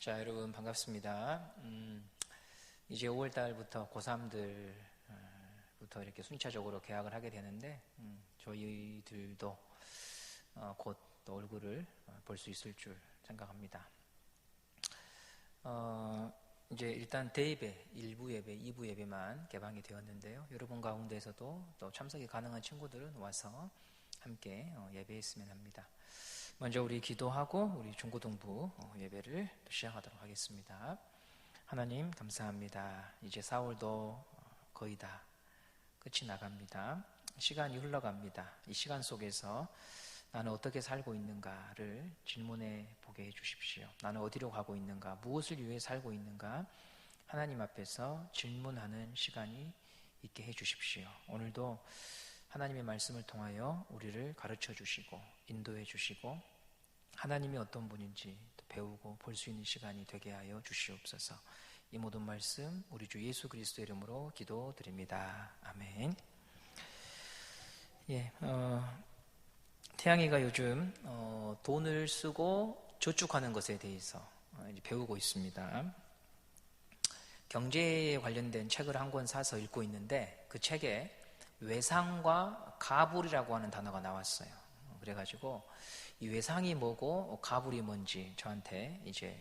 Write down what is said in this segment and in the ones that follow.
자, 여러분 반갑습니다. 음, 이제 5월 달부터 고3들부터 이렇게 순차적으로 계약을 하게 되는데, 음, 저희들도 어, 곧또 얼굴을 어, 볼수 있을 줄 생각합니다. 어, 이제 일단 대예배, 1부 예배, 2부 예배만 개방이 되었는데요. 여러분 가운데서도 또 참석이 가능한 친구들은 와서 함께 어, 예배했으면 합니다. 먼저 우리 기도하고 우리 중고등부 어, 예배를 시작하도록 하겠습니다. 하나님 감사합니다. 이제 4월도 거의 다 끝이 나갑니다. 시간이 흘러갑니다. 이 시간 속에서 나는 어떻게 살고 있는가를 질문해 보게 해 주십시오. 나는 어디로 가고 있는가? 무엇을 위해 살고 있는가? 하나님 앞에서 질문하는 시간이 있게 해 주십시오. 오늘도 하나님의 말씀을 통하여 우리를 가르쳐 주시고 인도해 주시고 하나님이 어떤 분인지 배우고 볼 수 있는 시간이 되게 하여 주시옵소서. 이 모든 말씀 우리 주 예수 그리스도 이름으로 기도드립니다. 아멘. 예, 어, 태양이가 요즘 어, 돈을 쓰고 저축하는 것에 대해서 어, 배우고 있습니다. 경제에 관련된 책을 한 권 사서 읽고 있는데 그 책에 외상과 가불이라고 하는 단어가 나왔어요. 그래가지고 이 외상이 뭐고 가불이 뭔지 저한테 이제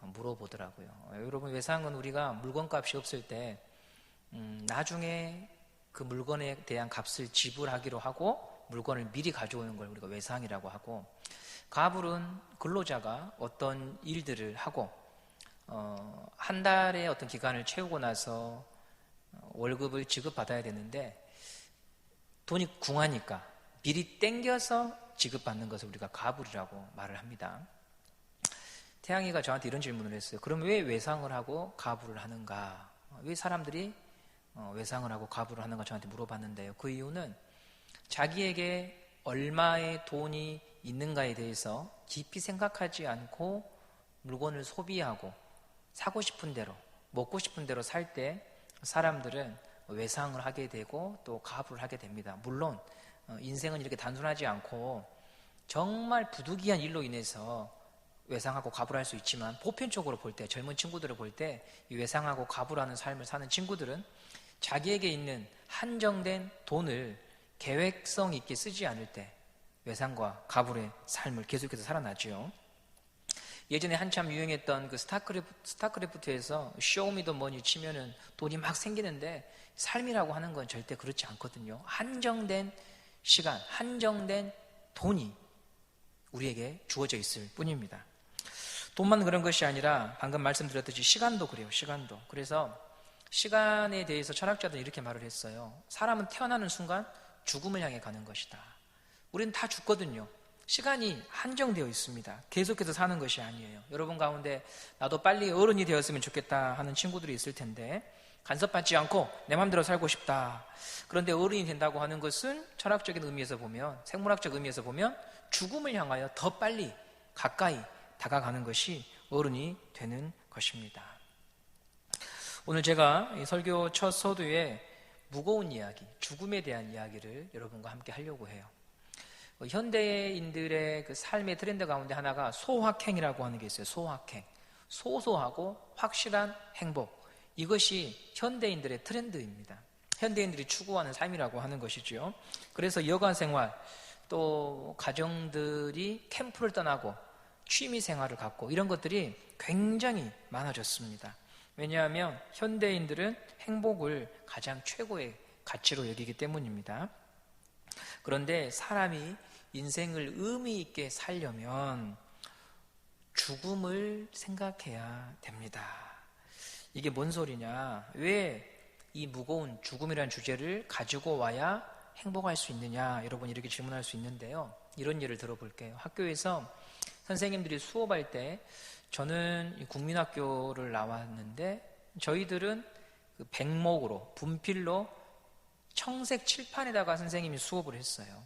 물어보더라고요. 여러분 외상은 우리가 물건값이 없을 때 음, 나중에 그 물건에 대한 값을 지불하기로 하고 물건을 미리 가져오는 걸 우리가 외상이라고 하고 가불은 근로자가 어떤 일들을 하고 어, 한 달의 어떤 기간을 채우고 나서 월급을 지급받아야 되는데 돈이 궁하니까 미리 땡겨서 지급받는 것을 우리가 가불이라고 말을 합니다. 태양이가 저한테 이런 질문을 했어요. 그럼 왜 외상을 하고 가불을 하는가? 왜 사람들이 어, 외상을 하고 가불을 하는가 저한테 물어봤는데요. 그 이유는 자기에게 얼마의 돈이 있는가에 대해서 깊이 생각하지 않고 물건을 소비하고 사고 싶은 대로 먹고 싶은 대로 살 때 사람들은 외상을 하게 되고 또 가불을 하게 됩니다. 물론 어, 인생은 이렇게 단순하지 않고 정말 부득이한 일로 인해서 외상하고 가불할 수 있지만 보편적으로 볼 때 젊은 친구들을 볼때 외상하고 가불하는 삶을 사는 친구들은 자기에게 있는 한정된 돈을 계획성 있게 쓰지 않을 때 외상과 가불의 삶을 계속해서 살아나죠. 예전에 한참 유행했던 그 스타크래프트, 스타크래프트에서 쇼미더 머니 치면은 돈이 막 생기는데 삶이라고 하는 건 절대 그렇지 않거든요. 한정된 시간, 한정된 돈이 우리에게 주어져 있을 뿐입니다. 돈만 그런 것이 아니라 방금 말씀드렸듯이 시간도 그래요. 시간도. 그래서 시간에 대해서 철학자들은 이렇게 말을 했어요. 사람은 태어나는 순간 죽음을 향해 가는 것이다. 우리는 다 죽거든요. 시간이 한정되어 있습니다. 계속해서 사는 것이 아니에요. 여러분 가운데 나도 빨리 어른이 되었으면 좋겠다 하는 친구들이 있을 텐데 간섭받지 않고 내 마음대로 살고 싶다. 그런데 어른이 된다고 하는 것은 철학적인 의미에서 보면, 생물학적 의미에서 보면 죽음을 향하여 더 빨리 가까이 다가가는 것이 어른이 되는 것입니다. 오늘 제가 설교 첫 서두에 무거운 이야기, 죽음에 대한 이야기를 여러분과 함께 하려고 해요. 현대인들의 그 삶의 트렌드 가운데 하나가 소확행이라고 하는 게 있어요. 소확행. 소소하고 확실한 행복. 이것이 현대인들의 트렌드입니다. 현대인들이 추구하는 삶이라고 하는 것이죠. 그래서 여가 생활, 또 가정들이 캠프를 떠나고 취미 생활을 갖고 이런 것들이 굉장히 많아졌습니다. 왜냐하면 현대인들은 행복을 가장 최고의 가치로 여기기 때문입니다. 그런데 사람이 인생을 의미 있게 살려면 죽음을 생각해야 됩니다. 이게 뭔 소리냐? 왜 이 무거운 죽음이라는 주제를 가지고 와야 행복할 수 있느냐? 여러분 이렇게 질문할 수 있는데요. 이런 예를 들어볼게요. 학교에서 선생님들이 수업할 때 저는 국민학교를 나왔는데 저희들은 그 백목으로 분필로 청색 칠판에다가 선생님이 수업을 했어요.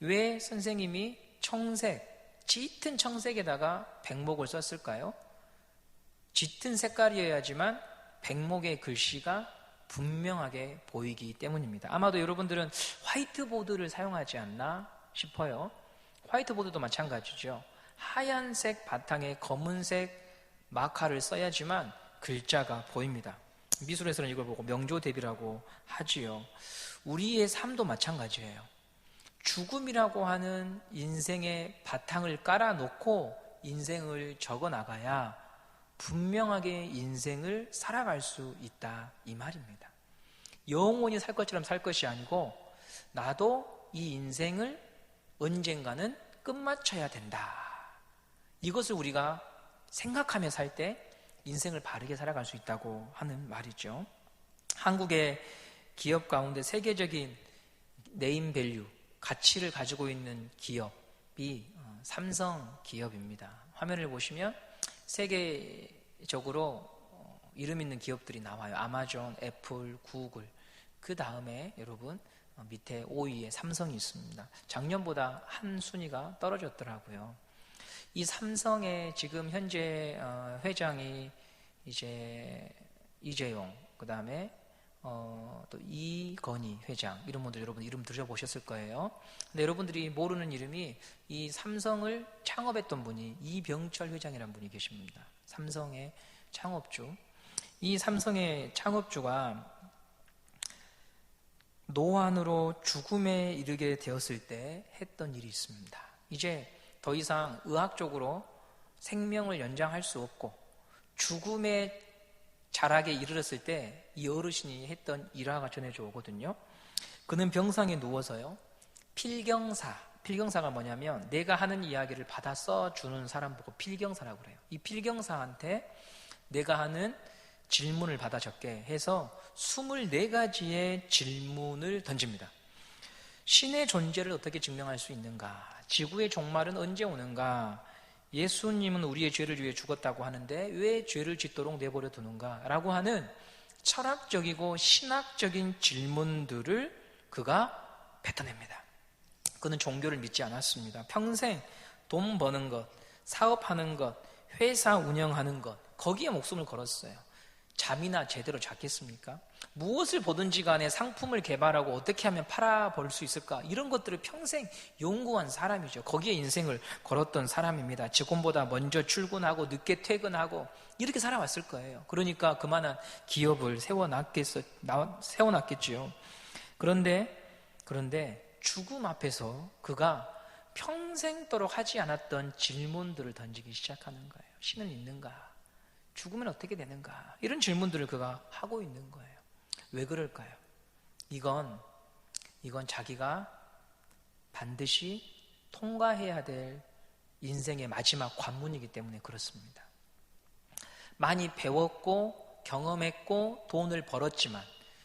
왜 선생님이 청색, 짙은 청색에다가 백목을 썼을까요? 짙은 색깔이어야지만 백목의 글씨가 분명하게 보이기 때문입니다. 아마도 여러분들은 화이트보드를 사용하지 않나 싶어요. 화이트보드도 마찬가지죠. 하얀색 바탕에 검은색 마카를 써야지만 글자가 보입니다. 미술에서는 이걸 보고 명조 대비라고 하지요. 우리의 삶도 마찬가지예요. 죽음이라고 하는 인생의 바탕을 깔아놓고 인생을 적어 나가야 분명하게 인생을 살아갈 수 있다 이 말입니다. 영원히 살 것처럼 살 것이 아니고 나도 이 인생을 언젠가는 끝마쳐야 된다. 이것을 우리가 생각하며 살 때 인생을 바르게 살아갈 수 있다고 하는 말이죠. 한국의 기업 가운데 세계적인 네임 밸류, 가치를 가지고 있는 기업이 어, 삼성 기업입니다. 화면을 보시면 세계적으로 어, 이름 있는 기업들이 나와요. 아마존, 애플, 구글. 그 다음에 여러분 어, 밑에 5위에 삼성이 있습니다. 작년보다 한 순위가 떨어졌더라고요. 이 삼성의 지금 현재 어, 회장이 이제 이재용, 그 다음에 어, 또 이건희 회장 이런 분들 여러분 이름 들어보셨을 거예요. 근데 여러분들이 모르는 이름이 이 삼성을 창업했던 분이 이병철 회장이라는 분이 계십니다. 삼성의 창업주. 이 삼성의 창업주가 노안으로 죽음에 이르게 되었을 때 했던 일이 있습니다. 이제 더 이상 의학적으로 생명을 연장할 수 없고 죽음의 자락에 이르렀을 때 이 어르신이 했던 일화가 전해져 오거든요. 그는 병상에 누워서요. 필경사, 필경사가 뭐냐면 내가 하는 이야기를 받아 써주는 사람 보고 필경사라고 그래요. 이 필경사한테 내가 하는 질문을 받아 적게 해서 24가지의 질문을 던집니다. 신의 존재를 어떻게 증명할 수 있는가? 지구의 종말은 언제 오는가? 예수님은 우리의 죄를 위해 죽었다고 하는데 왜 죄를 짓도록 내버려 두는가? 라고 하는 철학적이고 신학적인 질문들을 그가 뱉어냅니다. 그는 종교를 믿지 않았습니다. 평생 돈 버는 것, 사업하는 것, 회사 운영하는 것, 거기에 목숨을 걸었어요. 잠이나 제대로 잤겠습니까? 무엇을 보든지 간에 상품을 개발하고 어떻게 하면 팔아볼 수 있을까? 이런 것들을 평생 연구한 사람이죠. 거기에 인생을 걸었던 사람입니다. 직원보다 먼저 출근하고 늦게 퇴근하고 이렇게 살아왔을 거예요. 그러니까 그만한 기업을 세워놨겠, 세워놨겠지요. 그런데, 그런데 죽음 앞에서 그가 평생도록 하지 않았던 질문들을 던지기 시작하는 거예요. 신은 있는가? 죽으면 어떻게 되는가? 이런 질문들을 그가 하고 있는 거예요. 왜 그럴까요? 이건, 이건 자기가 반드시 통과해야 될 인생의 마지막 관문이기 때문에 그렇습니다. 많이 배웠고 경험했고 돈을 벌었지만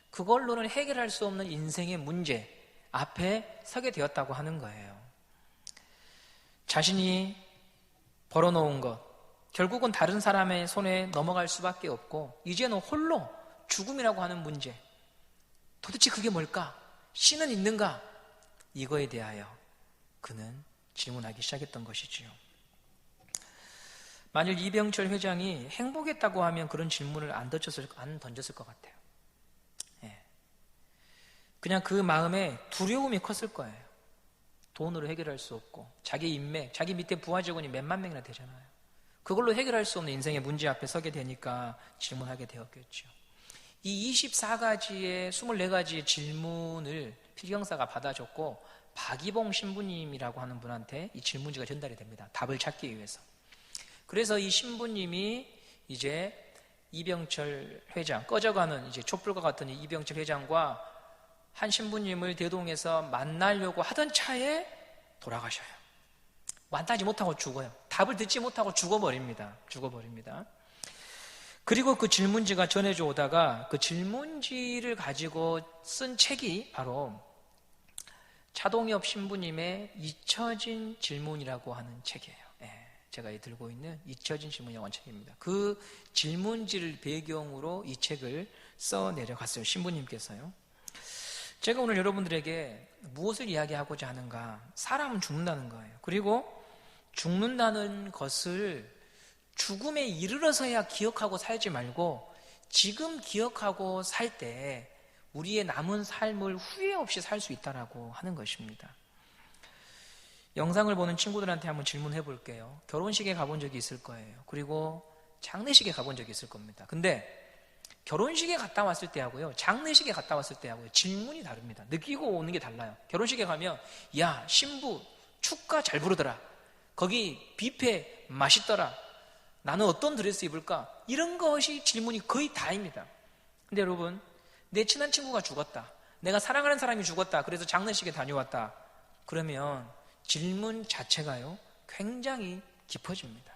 그걸로는 해결할 수 없는 인생의 문제 앞에 서게 되었다고 하는 거예요. 자신이 벌어놓은 것, 결국은 다른 사람의 손에 넘어갈 수밖에 없고 이제는 홀로 죽음이라고 하는 문제 도대체 그게 뭘까? 신은 있는가? 이거에 대하여 그는 질문하기 시작했던 것이지요. 만일 이병철 회장이 행복했다고 하면 그런 질문을 안 던졌을, 안 던졌을 것 같아요. 예. 그냥 그 마음에 두려움이 컸을 거예요. 돈으로 해결할 수 없고, 자기 인맥, 자기 밑에 부하 직원이 몇만 명이나 되잖아요. 그걸로 해결할 수 없는 인생의 문제 앞에 서게 되니까 질문하게 되었겠죠. 이 24가지의 24가지의 질문을 필경사가 받아줬고 박이봉 신부님이라고 하는 분한테 이 질문지가 전달이 됩니다. 답을 찾기 위해서. 그래서 이 신부님이 이제 이병철 회장, 꺼져가는 이제 촛불과 같은 이병철 회장과 한 신부님을 대동해서 만나려고 하던 차에 돌아가셔요. 만나지 못하고 죽어요. 답을 듣지 못하고 죽어버립니다. 죽어버립니다. 그리고 그 질문지가 전해져 오다가 그 질문지를 가지고 쓴 책이 바로 차동엽 신부님의 잊혀진 질문이라고 하는 책이에요. 예, 제가 들고 있는 잊혀진 질문이라고 하는 책입니다. 그 질문지를 배경으로 이 책을 써 내려갔어요. 신부님께서요. 제가 오늘 여러분들에게 무엇을 이야기하고자 하는가? 사람은 죽는다는 거예요. 그리고 죽는다는 것을 죽음에 이르러서야 기억하고 살지 말고 지금 기억하고 살 때 우리의 남은 삶을 후회 없이 살 수 있다라고 하는 것입니다. 영상을 보는 친구들한테 한번 질문해 볼게요. 결혼식에 가본 적이 있을 거예요. 그리고 장례식에 가본 적이 있을 겁니다. 근데 결혼식에 갔다 왔을 때하고요, 장례식에 갔다 왔을 때하고요, 질문이 다릅니다. 느끼고 오는 게 달라요. 결혼식에 가면, 야, 신부, 축가 잘 부르더라. 거기 뷔페 맛있더라. 나는 어떤 드레스 입을까? 이런 것이 질문이 거의 다입니다. 근데 여러분, 내 친한 친구가 죽었다. 내가 사랑하는 사람이 죽었다. 그래서 장례식에 다녀왔다. 그러면 질문 자체가요, 굉장히 깊어집니다.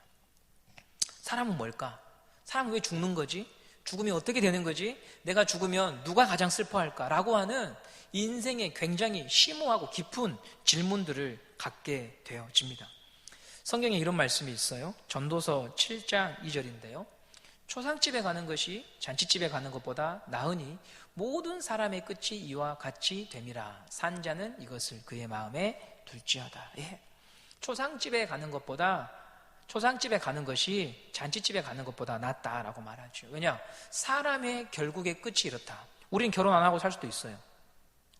사람은 뭘까? 사람은 왜 죽는 거지? 죽으면 어떻게 되는 거지? 내가 죽으면 누가 가장 슬퍼할까? 라고 하는 인생의 굉장히 심오하고 깊은 질문들을 갖게 되어집니다. 성경에 이런 말씀이 있어요. 전도서 7장 2절인데요. 초상집에 가는 것이 잔치집에 가는 것보다 나으니 모든 사람의 끝이 이와 같이 됨이라. 산자는 이것을 그의 마음에 둘지어다. 예. 초상집에 가는 것보다 초상집에 가는 것이 잔치집에 가는 것보다 낫다라고 말하죠. 왜냐? 사람의 결국의 끝이 이렇다. 우린 결혼 안 하고 살 수도 있어요.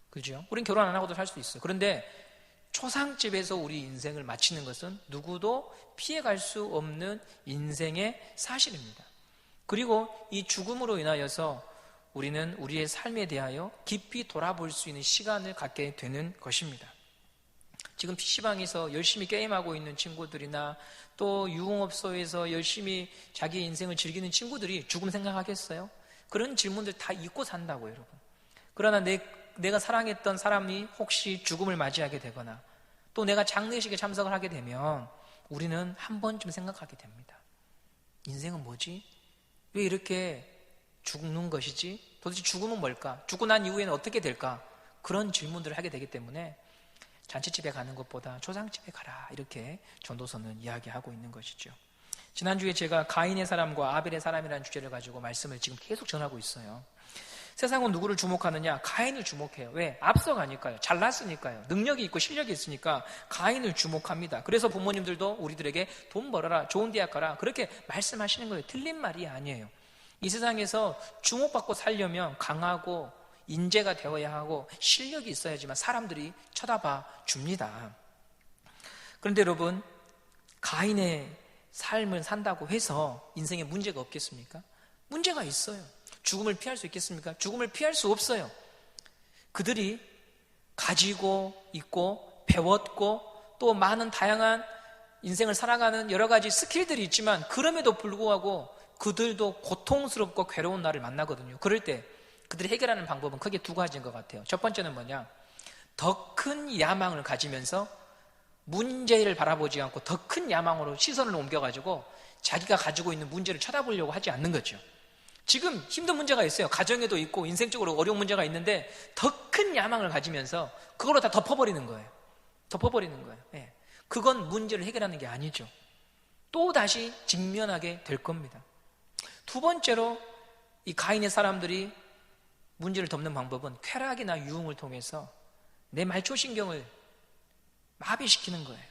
그죠? 우린 결혼 안 하고도 살 수도 있어요. 그런데 초상집에서 우리 인생을 마치는 것은 누구도 피해갈 수 없는 인생의 사실입니다. 그리고 이 죽음으로 인하여서 우리는 우리의 삶에 대하여 깊이 돌아볼 수 있는 시간을 갖게 되는 것입니다. 지금 PC방에서 열심히 게임하고 있는 친구들이나 또 유흥업소에서 열심히 자기 인생을 즐기는 친구들이 죽음 생각하겠어요? 그런 질문들 다 잊고 산다고 여러분. 그러나 내, 내가 사랑했던 사람이 혹시 죽음을 맞이하게 되거나 또 내가 장례식에 참석을 하게 되면 우리는 한 번쯤 생각하게 됩니다. 인생은 뭐지? 왜 이렇게 죽는 것이지? 도대체 죽음은 뭘까? 죽고 난 이후에는 어떻게 될까? 그런 질문들을 하게 되기 때문에 잔치집에 가는 것보다 초상집에 가라. 이렇게 전도서는 이야기하고 있는 것이죠. 지난주에 제가 가인의 사람과 아벨의 사람이라는 주제를 가지고 말씀을 지금 계속 전하고 있어요. 세상은 누구를 주목하느냐? 가인을 주목해요. 왜? 앞서가니까요. 잘났으니까요. 능력이 있고 실력이 있으니까 가인을 주목합니다. 그래서 부모님들도 우리들에게 돈 벌어라, 좋은 대학 가라. 그렇게 말씀하시는 거예요. 틀린 말이 아니에요. 이 세상에서 주목받고 살려면 강하고 인재가 되어야 하고 실력이 있어야지만 사람들이 쳐다봐 줍니다. 그런데 여러분, 가인의 삶을 산다고 해서 인생에 문제가 없겠습니까? 문제가 있어요. 죽음을 피할 수 있겠습니까? 죽음을 피할 수 없어요. 그들이 가지고 있고 배웠고 또 많은 다양한 인생을 살아가는 여러 가지 스킬들이 있지만 그럼에도 불구하고 그들도 고통스럽고 괴로운 날을 만나거든요. 그럴 때 그들이 해결하는 방법은 크게 두 가지인 것 같아요. 첫 번째는 뭐냐? 더 큰 야망을 가지면서 문제를 바라보지 않고 더 큰 야망으로 시선을 옮겨가지고 자기가 가지고 있는 문제를 쳐다보려고 하지 않는 거죠. 지금 힘든 문제가 있어요. 가정에도 있고 인생적으로 어려운 문제가 있는데 더 큰 야망을 가지면서 그걸로 다 덮어버리는 거예요. 덮어버리는 거예요. 예. 그건 문제를 해결하는 게 아니죠. 또 다시 직면하게 될 겁니다. 두 번째로 이 가인의 사람들이 문제를 덮는 방법은 쾌락이나 유흥을 통해서 내 말초신경을 마비시키는 거예요.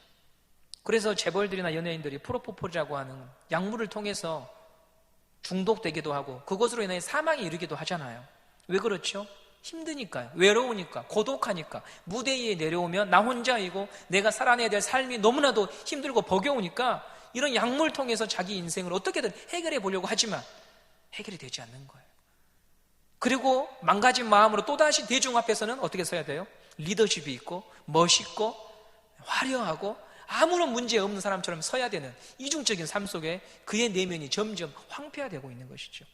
그래서 재벌들이나 연예인들이 프로포폴이라고 하는 약물을 통해서 중독되기도 하고 그것으로 인해 사망에 이르기도 하잖아요. 왜 그렇죠? 힘드니까요. 외로우니까, 고독하니까. 무대 위에 내려오면 나 혼자이고 내가 살아내야 될 삶이 너무나도 힘들고 버겨우니까 이런 약물 통해서 자기 인생을 어떻게든 해결해 보려고 하지만 해결이 되지 않는 거예요. 그리고 망가진 마음으로 또다시 대중 앞에서는 어떻게 서야 돼요? 리더십이 있고 멋있고 화려하고 아무런 문제 없는 사람처럼 서야 되는 이중적인 삶 속에 그의 내면이 점점 황폐화되고 있는 것이죠.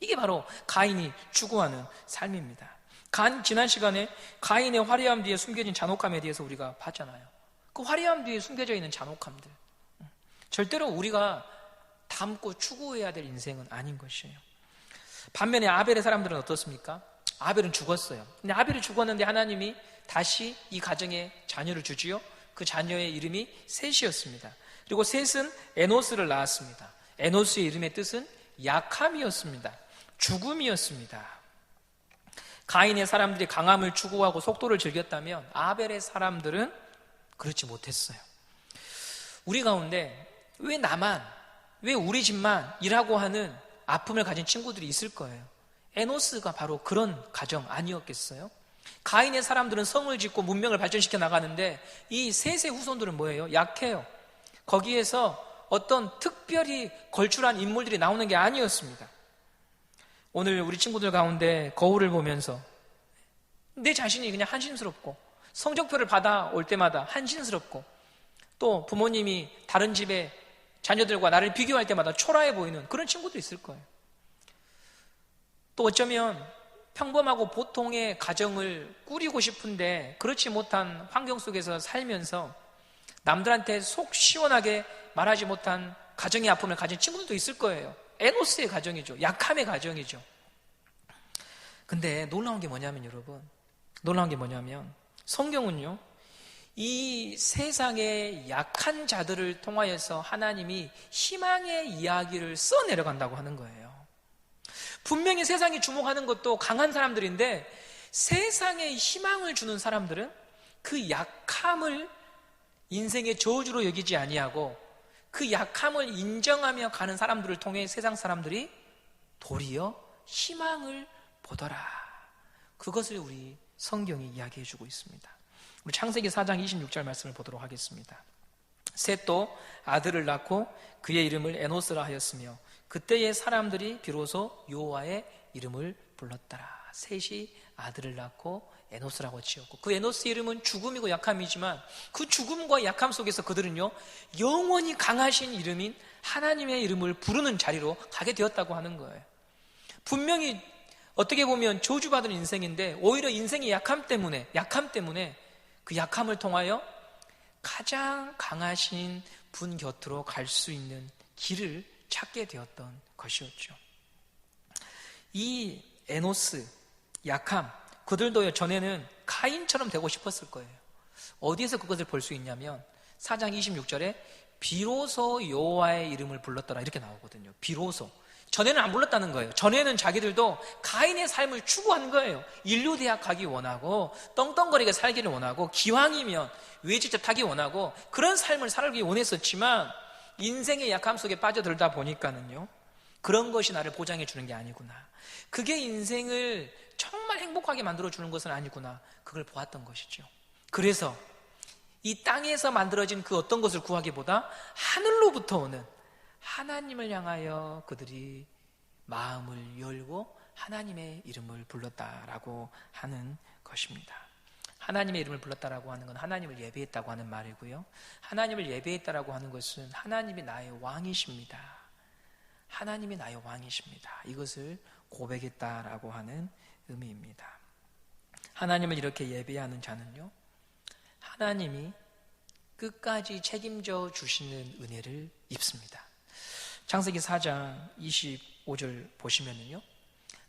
이게 바로 가인이 추구하는 삶입니다. 간, 지난 시간에 가인의 화려함 뒤에 숨겨진 잔혹함에 대해서 우리가 봤잖아요. 그 화려함 뒤에 숨겨져 있는 잔혹함들. 절대로 우리가 담고 추구해야 될 인생은 아닌 것이에요. 반면에 아벨의 사람들은 어떻습니까? 아벨은 죽었어요. 근데 아벨이 죽었는데 하나님이 다시 이 가정에 자녀를 주지요. 그 자녀의 이름이 셋이었습니다. 그리고 셋은 에노스를 낳았습니다. 에노스의 이름의 뜻은 약함이었습니다. 죽음이었습니다. 가인의 사람들이 강함을 추구하고 속도를 즐겼다면 아벨의 사람들은 그렇지 못했어요. 우리 가운데 왜 나만, 왜 우리 집만 일하고 하는 아픔을 가진 친구들이 있을 거예요. 에노스가 바로 그런 가정 아니었겠어요? 가인의 사람들은 성을 짓고 문명을 발전시켜 나가는데 이 셋의 후손들은 뭐예요? 약해요. 거기에서 어떤 특별히 걸출한 인물들이 나오는 게 아니었습니다. 오늘 우리 친구들 가운데 거울을 보면서 내 자신이 그냥 한심스럽고 성적표를 받아올 때마다 한심스럽고 또 부모님이 다른 집에 자녀들과 나를 비교할 때마다 초라해 보이는 그런 친구도 있을 거예요. 또 어쩌면 평범하고 보통의 가정을 꾸리고 싶은데 그렇지 못한 환경 속에서 살면서 남들한테 속 시원하게 말하지 못한 가정의 아픔을 가진 친구들도 있을 거예요. 에노스의 가정이죠. 약함의 가정이죠. 근데 놀라운 게 뭐냐면 여러분, 놀라운 게 뭐냐면 성경은요, 이 세상의 약한 자들을 통하여서 하나님이 희망의 이야기를 써 내려간다고 하는 거예요. 분명히 세상이 주목하는 것도 강한 사람들인데 세상에 희망을 주는 사람들은 그 약함을 인생의 저주로 여기지 아니하고 그 약함을 인정하며 가는 사람들을 통해 세상 사람들이 도리어 희망을 보더라. 그것을 우리 성경이 이야기해 주고 있습니다. 우리 창세기 4장 26절 말씀을 보도록 하겠습니다. 셋도 아들을 낳고 그의 이름을 에노스라 하였으며 그때의 사람들이 비로소 여호와의 이름을 불렀더라. 셋이 아들을 낳고 에노스라고 지었고 그 에노스 이름은 죽음이고 약함이지만 그 죽음과 약함 속에서 그들은요 영원히 강하신 이름인 하나님의 이름을 부르는 자리로 가게 되었다고 하는 거예요. 분명히 어떻게 보면 저주받은 인생인데 오히려 인생의 약함 때문에 약함 때문에 그 약함을 통하여 가장 강하신 분 곁으로 갈 수 있는 길을 찾게 되었던 것이었죠. 이 에노스, 약함, 그들도 전에는 카인처럼 되고 싶었을 거예요. 어디에서 그것을 볼 수 있냐면 4장 26절에 비로소 여호와의 이름을 불렀더라 이렇게 나오거든요. 비로소. 전에는 안 불렀다는 거예요. 전에는 자기들도 가인의 삶을 추구한 거예요. 인류 대학 가기 원하고 떵떵거리게 살기를 원하고 기왕이면 외지집 타기 원하고 그런 삶을 살기 원했었지만 인생의 약함 속에 빠져들다 보니까는요. 그런 것이 나를 보장해 주는 게 아니구나. 그게 인생을 정말 행복하게 만들어 주는 것은 아니구나. 그걸 보았던 것이죠. 그래서 이 땅에서 만들어진 그 어떤 것을 구하기보다 하늘로부터 오는 하나님을 향하여 그들이 마음을 열고 하나님의 이름을 불렀다라고 하는 것입니다. 하나님의 이름을 불렀다라고 하는 건 하나님을 예배했다고 하는 말이고요. 하나님을 예배했다라고 하는 것은 하나님이 나의 왕이십니다. 하나님이 나의 왕이십니다. 이것을 고백했다라고 하는 의미입니다. 하나님을 이렇게 예배하는 자는요. 하나님이 끝까지 책임져 주시는 은혜를 입습니다. 창세기 4장 25절 보시면은요.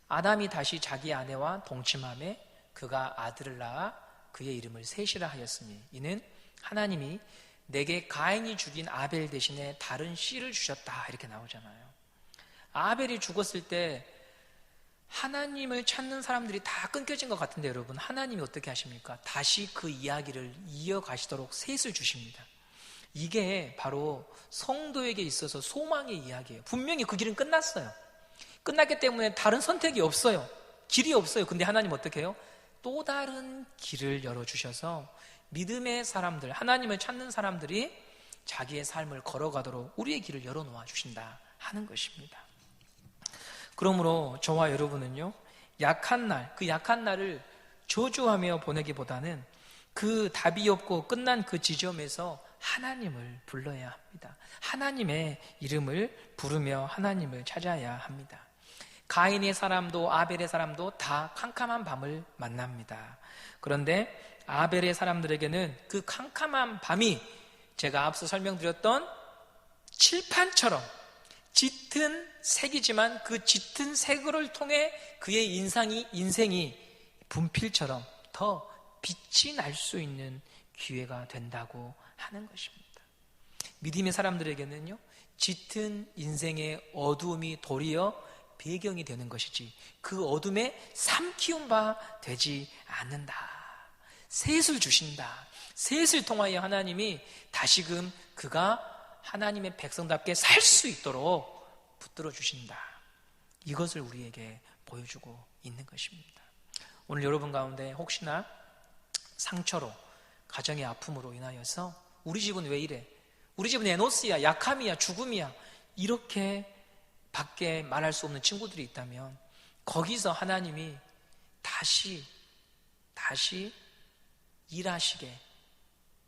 아담이 다시 자기 아내와 동침함에 그가 아들을 낳아 그의 이름을 셋이라 하였으니 이는 하나님이 내게 가인이 죽인 아벨 대신에 다른 씨를 주셨다 이렇게 나오잖아요. 아벨이 죽었을 때 하나님을 찾는 사람들이 다 끊겨진 것 같은데 여러분 하나님이 어떻게 하십니까? 다시 그 이야기를 이어가시도록 셋을 주십니다. 이게 바로 성도에게 있어서 소망의 이야기예요. 분명히 그 길은 끝났어요. 끝났기 때문에 다른 선택이 없어요. 길이 없어요. 근데 하나님 어떻게 해요? 또 다른 길을 열어주셔서 믿음의 사람들, 하나님을 찾는 사람들이 자기의 삶을 걸어가도록 우리의 길을 열어놓아 주신다 하는 것입니다. 그러므로 저와 여러분은요, 약한 날, 그 약한 날을 저주하며 보내기보다는 그 답이 없고 끝난 그 지점에서 하나님을 불러야 합니다. 하나님의 이름을 부르며 하나님을 찾아야 합니다. 가인의 사람도 아벨의 사람도 다 캄캄한 밤을 만납니다. 그런데 아벨의 사람들에게는 그 캄캄한 밤이 제가 앞서 설명드렸던 칠판처럼 짙은 색이지만 그 짙은 색을 통해 그의 인상이, 인생이 분필처럼 더 빛이 날 수 있는 기회가 된다고 하는 것입니다. 믿음의 사람들에게는요, 짙은 인생의 어두움이 도리어 배경이 되는 것이지 그 어둠에 삼키운 바 되지 않는다. 셋을 주신다. 셋을 통하여 하나님이 다시금 그가 하나님의 백성답게 살 수 있도록 붙들어 주신다. 이것을 우리에게 보여주고 있는 것입니다. 오늘 여러분 가운데 혹시나 상처로 가정의 아픔으로 인하여서 우리 집은 왜 이래? 우리 집은 에노스야, 약함이야, 죽음이야. 이렇게 밖에 말할 수 없는 친구들이 있다면 거기서 하나님이 다시, 다시 일하시게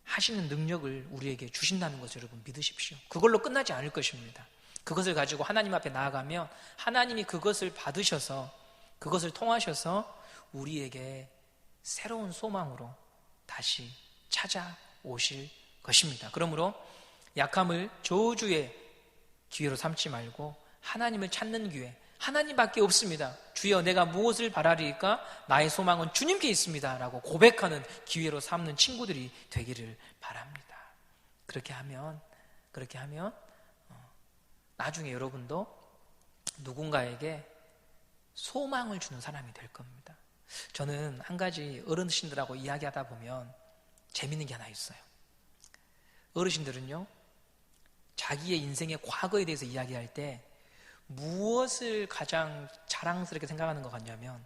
하시는 능력을 우리에게 주신다는 것을 여러분 믿으십시오. 그걸로 끝나지 않을 것입니다. 그것을 가지고 하나님 앞에 나아가면 하나님이 그것을 받으셔서 그것을 통하셔서 우리에게 새로운 소망으로 다시 찾아오실 것입니다. 그러므로 약함을 저주의 기회로 삼지 말고 하나님을 찾는 기회, 하나님밖에 없습니다. 주여 내가 무엇을 바라리까? 나의 소망은 주님께 있습니다. 라고 고백하는 기회로 삼는 친구들이 되기를 바랍니다. 그렇게 하면, 그렇게 하면, 어, 나중에 여러분도 누군가에게 소망을 주는 사람이 될 겁니다. 저는 한 가지 어르신들하고 이야기하다 보면 재밌는 게 하나 있어요. 어르신들은요, 자기의 인생의 과거에 대해서 이야기할 때 무엇을 가장 자랑스럽게 생각하는 것 같냐면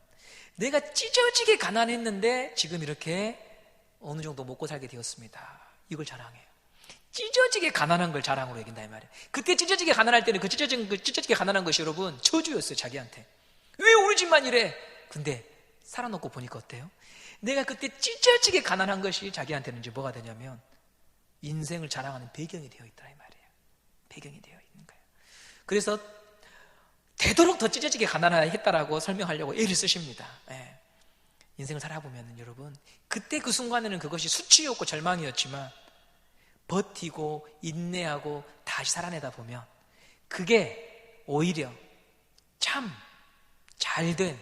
내가 찢어지게 가난했는데 지금 이렇게 어느 정도 먹고 살게 되었습니다. 이걸 자랑해요. 찢어지게 가난한 걸 자랑으로 여긴다 이 말이에요. 그때 찢어지게 가난할 때는 그 찢어진 그 찢어지게 가난한 것이 여러분 저주였어요 자기한테. 왜 우리 집만 이래? 근데 살아놓고 보니까 어때요? 내가 그때 찢어지게 가난한 것이 자기한테는 이제 뭐가 되냐면 인생을 자랑하는 배경이 되어 있다 이 말이에요. 배경이 되어 있는 거예요. 그래서 되도록 더 찢어지게 가난했다라고 설명하려고 애를 쓰십니다. 예. 인생을 살아보면 여러분 그때 그 순간에는 그것이 수치였고 절망이었지만 버티고 인내하고 다시 살아내다 보면 그게 오히려 참 잘된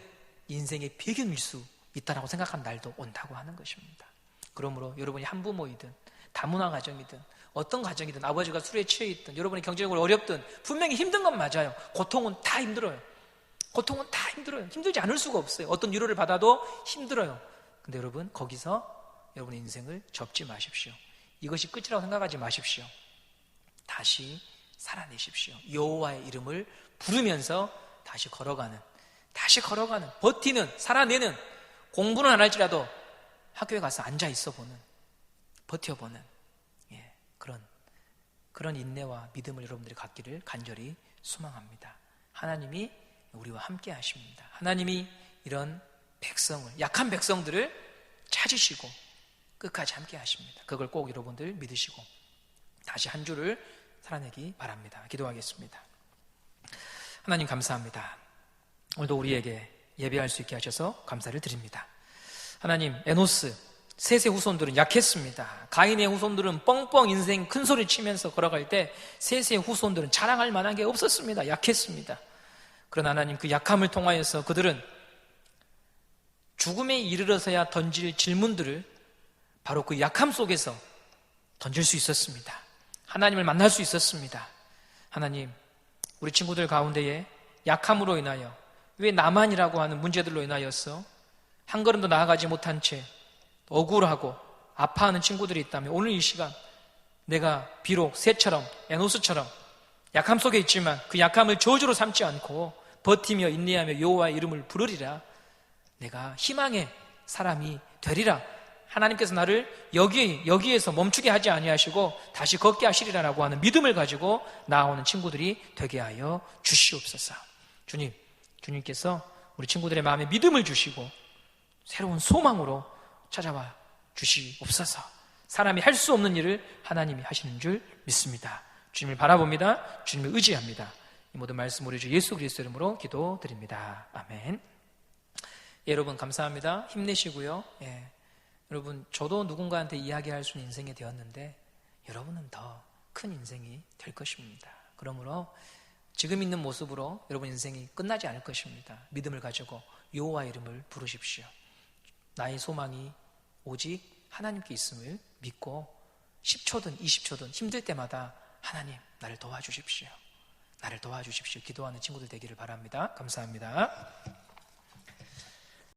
인생의 배경일 수 있다라고 생각한 날도 온다고 하는 것입니다. 그러므로 여러분이 한 부모이든 다문화 가정이든 어떤 가정이든 아버지가 술에 취해 있든 여러분이 경제적으로 어렵든 분명히 힘든 건 맞아요. 고통은 다 힘들어요. 고통은 다 힘들어요. 힘들지 않을 수가 없어요. 어떤 위로를 받아도 힘들어요. 근데 여러분 거기서 여러분의 인생을 접지 마십시오. 이것이 끝이라고 생각하지 마십시오. 다시 살아내십시오. 여호와의 이름을 부르면서 다시 걸어가는 다시 걸어가는 버티는 살아내는 공부는 안 할지라도 학교에 가서 앉아 있어 보는 버텨보는 그런 인내와 믿음을 여러분들이 갖기를 간절히 소망합니다. 하나님이 우리와 함께 하십니다. 하나님이 이런 백성을 약한 백성들을 찾으시고 끝까지 함께 하십니다. 그걸 꼭 여러분들 믿으시고 다시 한 주를 살아내기 바랍니다. 기도하겠습니다. 하나님 감사합니다. 오늘도 우리에게 예배할 수 있게 하셔서 감사를 드립니다. 하나님, 에노스, 셋의 후손들은 약했습니다. 가인의 후손들은 뻥뻥 인생 큰 소리 치면서 걸어갈 때 셋의 후손들은 자랑할 만한 게 없었습니다. 약했습니다. 그러나 하나님 그 약함을 통하여서 그들은 죽음에 이르러서야 던질 질문들을 바로 그 약함 속에서 던질 수 있었습니다. 하나님을 만날 수 있었습니다. 하나님, 우리 친구들 가운데에 약함으로 인하여 왜 나만이라고 하는 문제들로 인하여서 한 걸음도 나아가지 못한 채 억울하고 아파하는 친구들이 있다면 오늘 이 시간 내가 비록 새처럼 에노스처럼 약함 속에 있지만 그 약함을 저주로 삼지 않고 버티며 인내하며 여호와의 이름을 부르리라 내가 희망의 사람이 되리라 하나님께서 나를 여기 여기에서 멈추게 하지 아니하시고 다시 걷게 하시리라라고 하는 믿음을 가지고 나오는 친구들이 되게 하여 주시옵소서. 주님, 주님께서 우리 친구들의 마음에 믿음을 주시고 새로운 소망으로 찾아와 주시옵소서. 사람이 할 수 없는 일을 하나님이 하시는 줄 믿습니다. 주님을 바라봅니다. 주님을 의지합니다. 이 모든 말씀 우리 주 예수 그리스도 이름으로 기도드립니다. 아멘. 예, 여러분 감사합니다. 힘내시고요. 예, 여러분 저도 누군가한테 이야기할 수 있는 인생이 되었는데 여러분은 더 큰 인생이 될 것입니다. 그러므로 지금 있는 모습으로 여러분 인생이 끝나지 않을 것입니다. 믿음을 가지고 여호와 이름을 부르십시오. 나의 소망이 오직 하나님께 있음을 믿고 10초든 20초든 힘들 때마다 하나님 나를 도와주십시오. 나를 도와주십시오. 기도하는 친구들 되기를 바랍니다. 감사합니다.